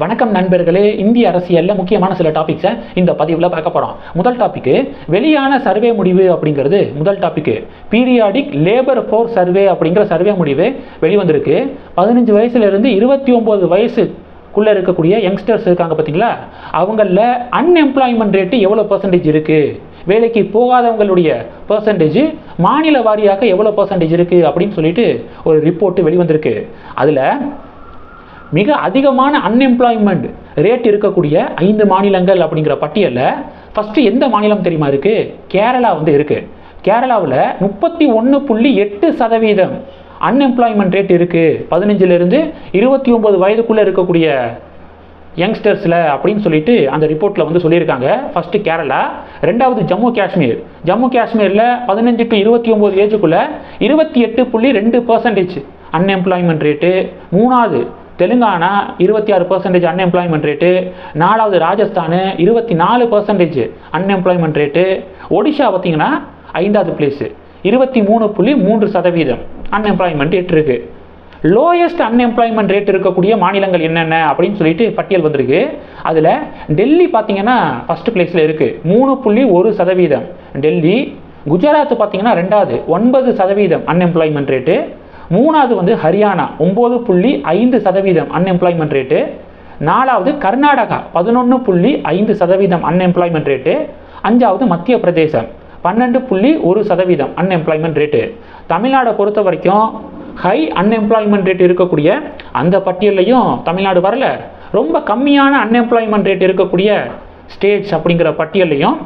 வணக்கம் நண்பர்களே இந்திய அரசியலில் முக்கியமான சில டாபிக்ஸை இந்த பதிவில் பார்க்க போகிறோம் முதல் டாபிக்கு வெளியான சர்வே முடிவு அப்படிங்கிறது முதல் topic periodic labour force survey அப்படிங்கிற சர்வே முடிவு வெளிவந்திருக்கு. பதினஞ்சு வயசுலேருந்து இருபத்தி ஒம்பது வயசுக்குள்ளே இருக்கக்கூடிய யங்ஸ்டர்ஸ் இருக்காங்க பார்த்தீங்களா அவங்களில் அன்எம்ப்ளாய்மெண்ட் ரேட்டு எவ்வளோ பர்சன்டேஜ் இருக்குது வேலைக்கு போகாதவங்களுடைய பர்சன்டேஜ் மாநில வாரியாக எவ்வளோ பர்சன்டேஜ் இருக்குது அப்படின்னு சொல்லிட்டு ஒரு ரிப்போர்ட்டு வெளிவந்திருக்கு. அதில் மிக அதிகமான அன்எம்ப்ளாய்மெண்ட் ரேட் இருக்கக்கூடிய ஐந்து மாநிலங்கள் அப்படிங்கிற பட்டியலில் ஃபஸ்ட்டு எந்த மாநிலம் தெரியுமா இருக்குது கேரளா வந்து இருக்குது கேரளாவில் முப்பத்தி ஒன்று புள்ளி எட்டு சதவீதம் அன்எம்ப்ளாய்மெண்ட் ரேட் இருக்குது பதினஞ்சிலிருந்து இருபத்தி ஒம்பது வயதுக்குள்ளே இருக்கக்கூடிய யங்ஸ்டர்ஸில் அப்படின்னு சொல்லிட்டு அந்த ரிப்போர்ட்டில் வந்து சொல்லியிருக்காங்க. ஃபஸ்ட்டு கேரளா ரெண்டாவது ஜம்மு காஷ்மீர். ஜம்மு காஷ்மீரில் பதினஞ்சு டு இருபத்தி ஒம்பது ஏஜுக்குள்ளே இருபத்தி எட்டு புள்ளி ரெண்டு பர்சன்டேஜ் அன்எம்ப்ளாய்மெண்ட் ரேட்டு மூணாவது தெலுங்கானா இருபத்தி ஆறு பர்சன்டேஜ் அன்எம்ப்ளாய்மெண்ட் ரேட்டு நாலாவது ராஜஸ்தான் இருபத்தி நாலு பர்சன்டேஜ் அன்எம்ப்ளாய்மெண்ட் ரேட்டு ஒடிஷா பார்த்தீங்கன்னா ஐந்தாவது பிளேஸு இருபத்தி மூணு புள்ளி மூன்று சதவீதம் அன்எம்ப்ளாய்மெண்ட் ரேட் இருக்குது லோயஸ்ட் அன்எம்ப்ளாய்மெண்ட் ரேட் இருக்கக்கூடிய மாநிலங்கள் என்னென்ன அப்படின்னு சொல்லிட்டு பட்டியல் வந்திருக்கு. அதில் டெல்லி பார்த்தீங்கன்னா ஃபஸ்ட் பிளேஸில் இருக்குது மூணு புள்ளி ஒரு சதவீதம். டெல்லி குஜராத் பார்த்தீங்கன்னா ரெண்டாவது ஒன்பது சதவீதம் அன்எம்ப்ளாய்மெண்ட் ரேட்டு மூணாவது வந்து ஹரியானா ஒம்பது புள்ளி ஐந்து சதவீதம் அன்எம்ப்ளாய்மெண்ட் ரேட்டு நாலாவது கர்நாடகா பதினொன்று புள்ளி ஐந்து சதவீதம் அன்எம்ப்ளாய்மெண்ட் ரேட்டு அஞ்சாவது மத்திய பிரதேசம் பன்னெண்டு புள்ளி ஒரு சதவீதம் அன்எம்ப்ளாய்மெண்ட் ரேட்டு தமிழ்நாடை பொறுத்த வரைக்கும் ஹை அன்எம்ப்ளாய்மெண்ட் ரேட் இருக்கக்கூடிய அந்த பட்டியல்லையும் தமிழ்நாடு வரல. ரொம்ப கம்மியான அன்எம்ப்ளாய்மெண்ட் ரேட் இருக்கக்கூடிய ஸ்டேட்ஸ் அப்படிங்கிற பட்டியல்லையும்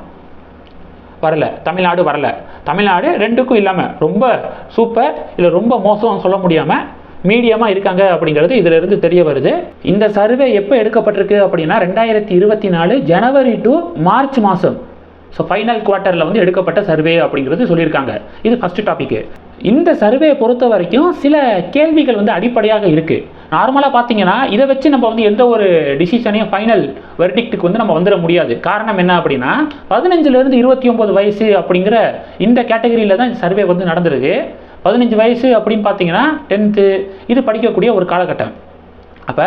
வரல. தமிழ்நாடு வரல. தமிழ்நாடு ரெண்டுக்கும் இல்லாமல் ரொம்ப சூப்பர் இல்லை ரொம்ப மோசம்னு சொல்ல முடியாமல் மீடியமாக இருக்காங்க அப்படிங்கிறது இதிலிருந்து தெரிய வருது. இந்த சர்வே எப்போ எடுக்கப்பட்டிருக்கு அப்படின்னா ரெண்டாயிரத்தி இருபத்தி நாலு ஜனவரி டு மார்ச் மாதம் ஸோ ஃபைனல் குவார்ட்டரில் வந்து எடுக்கப்பட்ட சர்வே அப்படிங்கிறது சொல்லியிருக்காங்க. இது ஃபஸ்ட்டு டாப்பிக்கு இந்த சர்வே பொறுத்த வரைக்கும் சில கேள்விகள் வந்து அடிப்படையாக இருக்குது நார்மலாக பார்த்தீங்கன்னா இதை வச்சு நம்ம வந்து எந்த ஒரு டிசிஷனையும் ஃபைனல் வெர்டிக்ட்டுக்கு வந்து நம்ம வந்துட முடியாது. காரணம் என்ன அப்படின்னா பதினஞ்சுலேருந்து இருபத்தி ஒம்பது வயசு அப்படிங்கிற இந்த கேட்டகரியில் தான் இந்த சர்வே வந்து நடந்திருக்கு. பதினஞ்சு வயசு அப்படின்னு பார்த்தீங்கன்னா டென்த்து இது படிக்கக்கூடிய ஒரு காலகட்டம். அப்போ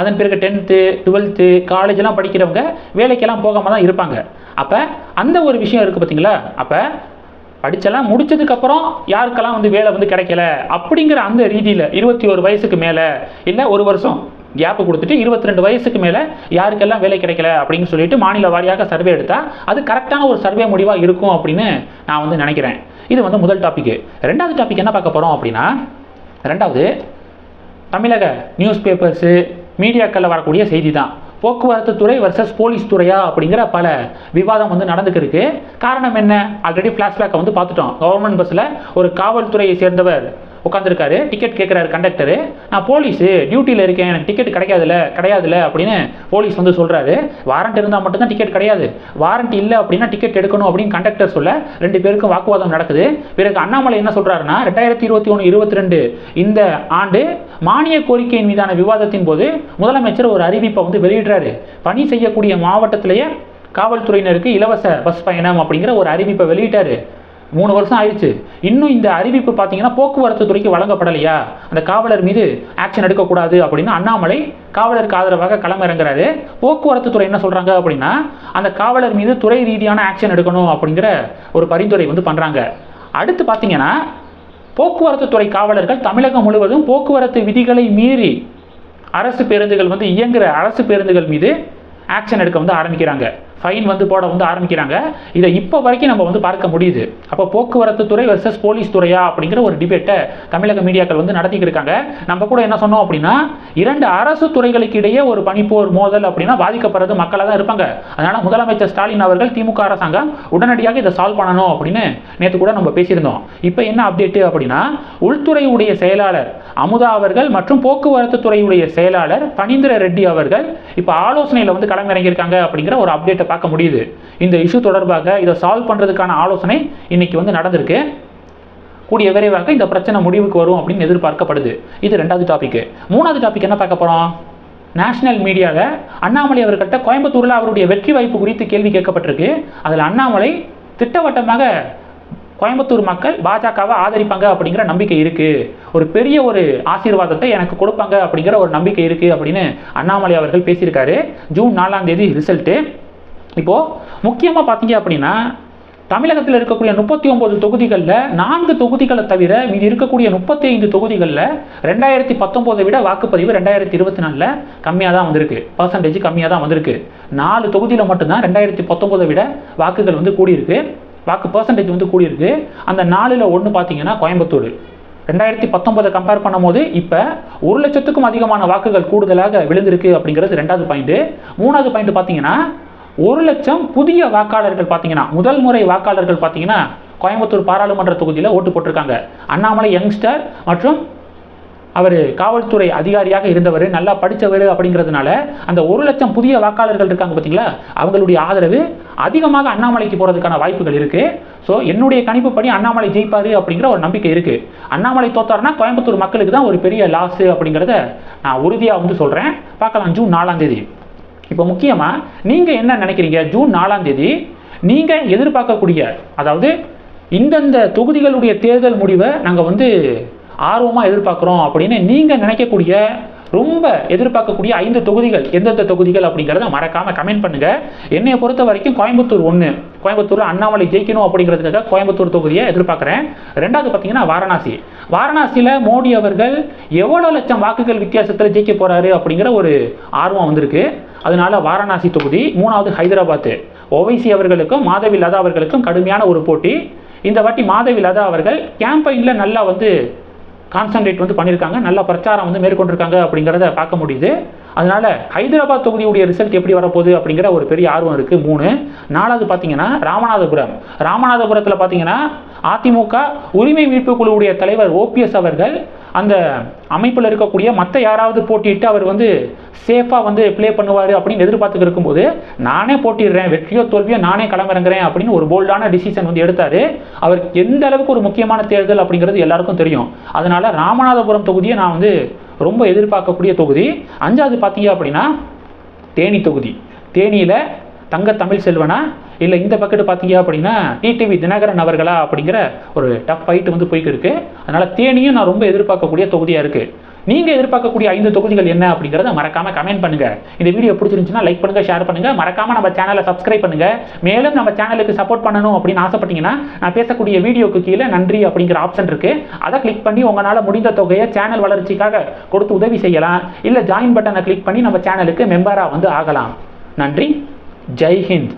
அதன் பிறகு டென்த்து டுவெல்த்து காலேஜெலாம் படிக்கிறவங்க வேலைக்கெல்லாம் போகாமல் தான் இருப்பாங்க. அப்போ அந்த ஒரு விஷயம் இருக்குது பார்த்தீங்களா அப்போ படித்தெல்லாம் முடித்ததுக்கப்புறம் யாருக்கெல்லாம் வந்து வேலை வந்து கிடைக்கல? அப்படிங்கிற அந்த ரீதியில் இருபத்தி ஒரு வயசுக்கு மேலே இல்லை ஒரு வருஷம் கேப்பு கொடுத்துட்டு இருபத்தி ரெண்டு வயசுக்கு மேலே யாருக்கெல்லாம் வேலை கிடைக்கல அப்படின்னு சொல்லிட்டு மாநில வாரியாக சர்வே எடுத்தால் அது கரெக்டான ஒரு சர்வே முடிவாக இருக்கும் அப்படின்னு நான் வந்து நினைக்கிறேன். இது வந்து முதல் டாப்பிக்கு ரெண்டாவது டாபிக் என்ன பார்க்க போகிறோம் அப்படின்னா ரெண்டாவது தமிழக நியூஸ் பேப்பர்ஸு மீடியாக்களில் வரக்கூடிய செய்தி தான். போக்குவரத்து துறை வர்சஸ் போலீஸ் துறையா அப்படிங்கிற பல விவாதம் வந்து நடந்துக்கிருக்கு. காரணம் என்ன? ஆல்ரெடி ஃப்ளாஷ்பேக்கை வந்து பார்த்துட்டோம். கவர்மெண்ட் பஸ்ஸில் ஒரு காவல்துறையை சேர்ந்தவர் உட்காந்துருக்காரு டிக்கெட் கேட்குறாரு கண்டக்டரு நான் போலீஸு டியூட்டியில் இருக்கேன் எனக்கு டிக்கெட் கிடைக்காதுல கிடையாதுல அப்படின்னு போலீஸ் வந்து சொல்கிறாரு வாரண்ட் இருந்தால் மட்டும்தான் டிக்கெட் கிடையாது. வாரண்ட் இல்லை அப்படின்னா டிக்கெட் எடுக்கணும் அப்படின்னு கண்டக்டர் சொல்ல ரெண்டு பேருக்கும் வாக்குவாதம் நடக்குது. பிறகு அண்ணாமலை என்ன சொல்கிறாருன்னா ரெண்டாயிரத்தி இருபத்தி ஒன்று இருபத்தி ரெண்டு இந்த ஆண்டு மானிய கோரிக்கையின் மீதான விவாதத்தின் போது முதலமைச்சர் ஒரு அறிவிப்பை வந்து வெளியிடுறாரு. பணி செய்யக்கூடிய மாவட்டத்திலேயே காவல்துறையினருக்கு இலவச பஸ் பயணம் அப்படிங்கிற ஒரு அறிவிப்பை வெளியிட்டாரு. மூணு வருஷம் ஆயிடுச்சு. இன்னும் இந்த அறிவிப்பு பார்த்தீங்கன்னா போக்குவரத்து துறைக்கு வழங்கப்படலையா? அந்த காவலர் மீது ஆக்ஷன் எடுக்கக்கூடாது அப்படின்னு அண்ணாமலை காவலருக்கு ஆதரவாக களமிறங்குறாரு. போக்குவரத்து துறை என்ன சொல்கிறாங்க அப்படின்னா அந்த காவலர் மீது துறை ரீதியான ஆக்ஷன் எடுக்கணும் அப்படிங்கிற ஒரு பரிந்துரை வந்து பண்ணுறாங்க அடுத்து பார்த்தீங்கன்னா போக்குவரத்து துறை காவலர்கள் தமிழகம் முழுவதும் போக்குவரத்து விதிகளை மீறி அரசு பேருந்துகள் வந்து இயங்குகிற அரசு பேருந்துகள் மீது ஆக்ஷன் எடுக்க வந்து ஆரம்பிக்கிறாங்க. ஃபைன் வந்து போட வந்து ஆரம்பிக்கிறாங்க. இதை இப்போ வரைக்கும் நம்ம வந்து பார்க்க முடியுது. அப்போ போக்குவரத்து துறை வர்சஸ் போலீஸ் துறையா அப்படிங்கிற ஒரு டிபேட்டை தமிழக மீடியாக்கள் வந்து நடத்திக்கிட்டு இருக்காங்க. நம்ம கூட என்ன சொன்னோம் அப்படின்னா இரண்டு அரசு துறைகளுக்கு இடையே ஒரு பனிப்போர் மோதல் அப்படின்னா பாதிக்கப்படுறது மக்களாக தான் இருப்பாங்க. அதனால முதலமைச்சர் ஸ்டாலின் அவர்கள் திமுக அரசாங்கம் உடனடியாக இதை சால்வ் பண்ணணும் அப்படின்னு நேற்று கூட நம்ம பேசியிருந்தோம். இப்போ என்ன அப்டேட்டு அப்படின்னா உள்துறையுடைய செயலாளர் அமுதா அவர்கள் மற்றும் போக்குவரத்து துறையுடைய செயலாளர் பனீந்திர ரெட்டி அவர்கள் இப்போ ஆலோசனையில் வந்து களமிறங்கியிருக்காங்க அப்படிங்கிற ஒரு அப்டேட்டை பார்க்க முடியுது. இந்த இஷ்யூ தொடர்பாக இதை சால்வ் பண்ணுறதுக்கான ஆலோசனை இன்னைக்கு வந்து நடந்திருக்கு. கூடிய விரைவாக இந்த பிரச்சனை முடிவுக்கு வரும் அப்படின்னு எதிர்பார்க்கப்படுது. இது ரெண்டாவது டாபிக் மூணாவது டாபிக் என்ன பார்க்க போகிறோம் நேஷனல் மீடியாவில் அண்ணாமலை அவர்கிட்ட கோயம்புத்தூரில் அவருடைய வெற்றி வாய்ப்பு குறித்து கேள்வி கேட்கப்பட்டிருக்கு. அதில் அண்ணாமலை திட்டவட்டமாக கோயம்புத்தூர் மக்கள் பாஜகவை ஆதரிப்பாங்க அப்படிங்கிற நம்பிக்கை இருக்கு. ஒரு பெரிய ஒரு ஆசீர்வாதத்தை எனக்கு கொடுப்பாங்க அப்படிங்கிற ஒரு நம்பிக்கை இருக்கு அப்படின்னு அண்ணாமலை அவர்கள் பேசியிருக்காரு. ஜூன் நாலாம் தேதி ரிசல்ட்டு இப்போ முக்கியமாக பார்த்தீங்க அப்படின்னா தமிழகத்தில் இருக்கக்கூடிய முப்பத்தி ஒன்பது தொகுதிகளில் நான்கு தொகுதிகளை தவிர மீதி இருக்கக்கூடிய முப்பத்தி ஐந்து தொகுதிகளில் ரெண்டாயிரத்தி பத்தொம்போதை விட வாக்குப்பதிவு ரெண்டாயிரத்தி இருபத்தி நாலில் கம்மியாக தான் வந்திருக்கு. பர்சன்டேஜ் கம்மியாக தான் வந்திருக்கு. நாலு தொகுதியில் மட்டும்தான் ரெண்டாயிரத்தி பத்தொம்போதை விட வாக்குகள் வந்து கூடியிருக்கு. வாக்கு பர்சன்டேஜ் வந்து கூடியிருக்கு. அந்த நாலில் ஒன்று பார்த்தீங்கன்னா கோயம்புத்தூர். ரெண்டாயிரத்தி பத்தொன்பதை கம்பேர் பண்ணும்போது இப்போ ஒரு லட்சத்துக்கும் அதிகமான வாக்குகள் கூடுதலாக விழுந்திருக்கு அப்படிங்கிறது ரெண்டாவது பாயிண்ட்டு மூணாவது பாயிண்ட் பார்த்தீங்கன்னா ஒரு லட்சம் புதிய வாக்காளர்கள் பார்த்தீங்கன்னா முதல் முறை வாக்காளர்கள் பார்த்தீங்கன்னா கோயம்புத்தூர் பாராளுமன்ற தொகுதியில் ஓட்டு போட்டிருக்காங்க. அண்ணாமலை யங்ஸ்டர் மற்றும் அவர் காவல்துறை அதிகாரியாக இருந்தவர் நல்லா படித்தவர் அப்படிங்கிறதுனால அந்த ஒரு லட்சம் புதிய வாக்காளர்கள் இருக்காங்க பார்த்தீங்களா அவங்களுடைய ஆதரவு அதிகமாக அண்ணாமலைக்கு போகிறதுக்கான வாய்ப்புகள் இருக்குது ஸோ என்னுடைய கணிப்புப்படி அண்ணாமலை ஜெயிப்பார் அப்படிங்கிற ஒரு நம்பிக்கை இருக்குது அண்ணாமலை தோத்தாருன்னா கோயம்புத்தூர் மக்களுக்கு தான் ஒரு பெரிய லாஸு அப்படிங்கிறத நான் உறுதியாக வந்து சொல்கிறேன் பார்க்கலாம் ஜூன் நாலாம் தேதி. இப்போ முக்கியமாக நீங்கள் என்ன நினைக்கிறீங்க? ஜூன் நாலாம் தேதி நீங்கள் எதிர்பார்க்கக்கூடிய அதாவது இந்தந்த தொகுதிகளுடைய தேர்தல் முடிவை நாங்கள் வந்து ஆர்வமாக எதிர்பார்க்குறோம் அப்படின்னு நீங்கள் நினைக்கக்கூடிய ரொம்ப எதிர்பார்க்கக்கூடிய ஐந்து தொகுதிகள் எந்தெந்த தொகுதிகள் அப்படிங்கிறத மறக்காமல் கமெண்ட் பண்ணுங்கள் என்னையை பொறுத்த வரைக்கும் கோயம்புத்தூர் ஒன்று கோயம்புத்தூர் அண்ணாமலை ஜெயிக்கணும் அப்படிங்கிறதுக்காக கோயம்புத்தூர் தொகுதியை எதிர்பார்க்குறேன். ரெண்டாவது பார்த்தீங்கன்னா வாரணாசி. வாரணாசியில் மோடி அவர்கள் எவ்வளோ லட்சம் வாக்குகள் வித்தியாசத்தில் ஜெயிக்க போகிறாரு அப்படிங்கிற ஒரு ஆர்வம் வந்திருக்கு. அதனால வாரணாசி தொகுதி மூணாவது ஹைதராபாத்து. ஓவைசி அவர்களுக்கும் மாதவி லதா அவர்களுக்கும் கடுமையான ஒரு போட்டி. இந்த வாட்டி மாதவி லதா அவர்கள் கேம்பெயினில் நல்லா வந்து கான்சன்ட்ரேட் வந்து பண்ணியிருக்காங்க நல்ல பிரச்சாரம் வந்து மேற்கொண்டிருக்காங்க அப்படிங்கிறத பார்க்க முடியுது. அதனால ஹைதராபாத் தொகுதியுடைய ரிசல்ட் எப்படி வரப்போகுது அப்படிங்கிற ஒரு பெரிய ஆர்வம் இருக்குது மூணு. நாலாவது பார்த்தீங்கன்னா ராமநாதபுரம். ராமநாதபுரத்தில் பார்த்தீங்கன்னா அதிமுக உரிமை மீட்பு குழுவுடைய தலைவர் ஓபிஎஸ் அவர்கள் அந்த அமைப்பில் இருக்கக்கூடிய மற்ற யாராவது போட்டிட்டு அவர் வந்து சேஃபாக வந்து ப்ளே பண்ணுவார் அப்படின்னு எதிர்பார்த்துக்கு இருக்கும்போது நானே போட்டிடுறேன் வெற்றியோ தோல்வியோ நானே களமிறங்குறேன் அப்படின்னு ஒரு போல்டான டிசிஷன் வந்து எடுத்தார். அவருக்கு எந்த அளவுக்கு ஒரு முக்கியமான தேர்தல் அப்படிங்கிறது எல்லாருக்கும் தெரியும். அதனால் ராமநாதபுரம் தொகுதியை நான் வந்து ரொம்ப எதிர்பார்க்கக்கூடிய தொகுதி. அஞ்சாவது பார்த்தீங்க அப்படின்னா தேனி தொகுதி. தேனியில் தங்க தமிழ் செல்வனா இல்லை இந்த பக்கெட்டு பார்த்தீங்க அப்படின்னா டிடிவி தினகரன் அவர்களா அப்படிங்கிற ஒரு டஃப் ஃபைட் வந்து போய்க்கு இருக்கு. அதனால தேனியும் நான் ரொம்ப எதிர்பார்க்கக்கூடிய தொகுதியாக இருக்கு. நீங்கள் எதிர்பார்க்கக்கூடிய ஐந்து தொகுதிகள் என்ன அப்படிங்கிறத மறக்காம கமெண்ட் பண்ணுங்க. இந்த வீடியோ பிடிச்சிருந்துச்சுன்னா லைக் பண்ணுங்க ஷேர் பண்ணுங்க. மறக்காம நம்ம சேனலை சப்ஸ்கிரைப் பண்ணுங்க. மேலும் நம்ம சேனலுக்கு சப்போர்ட் பண்ணணும் அப்படின்னு ஆசைப்பட்டீங்கன்னா நான் பேசக்கூடிய வீடியோக்கு கீழே நன்றி அப்படிங்கிற ஆப்ஷன் இருக்கு. அதை கிளிக் பண்ணி உங்களால் முடிந்த தொகையை சேனல் வளர்ச்சிக்காக கொடுத்து உதவி செய்யலாம். இல்லை ஜாயின் பட்டனை கிளிக் பண்ணி நம்ம சேனலுக்கு மெம்பராக வந்து ஆகலாம். நன்றி. ஜெய் ஹிந்த்.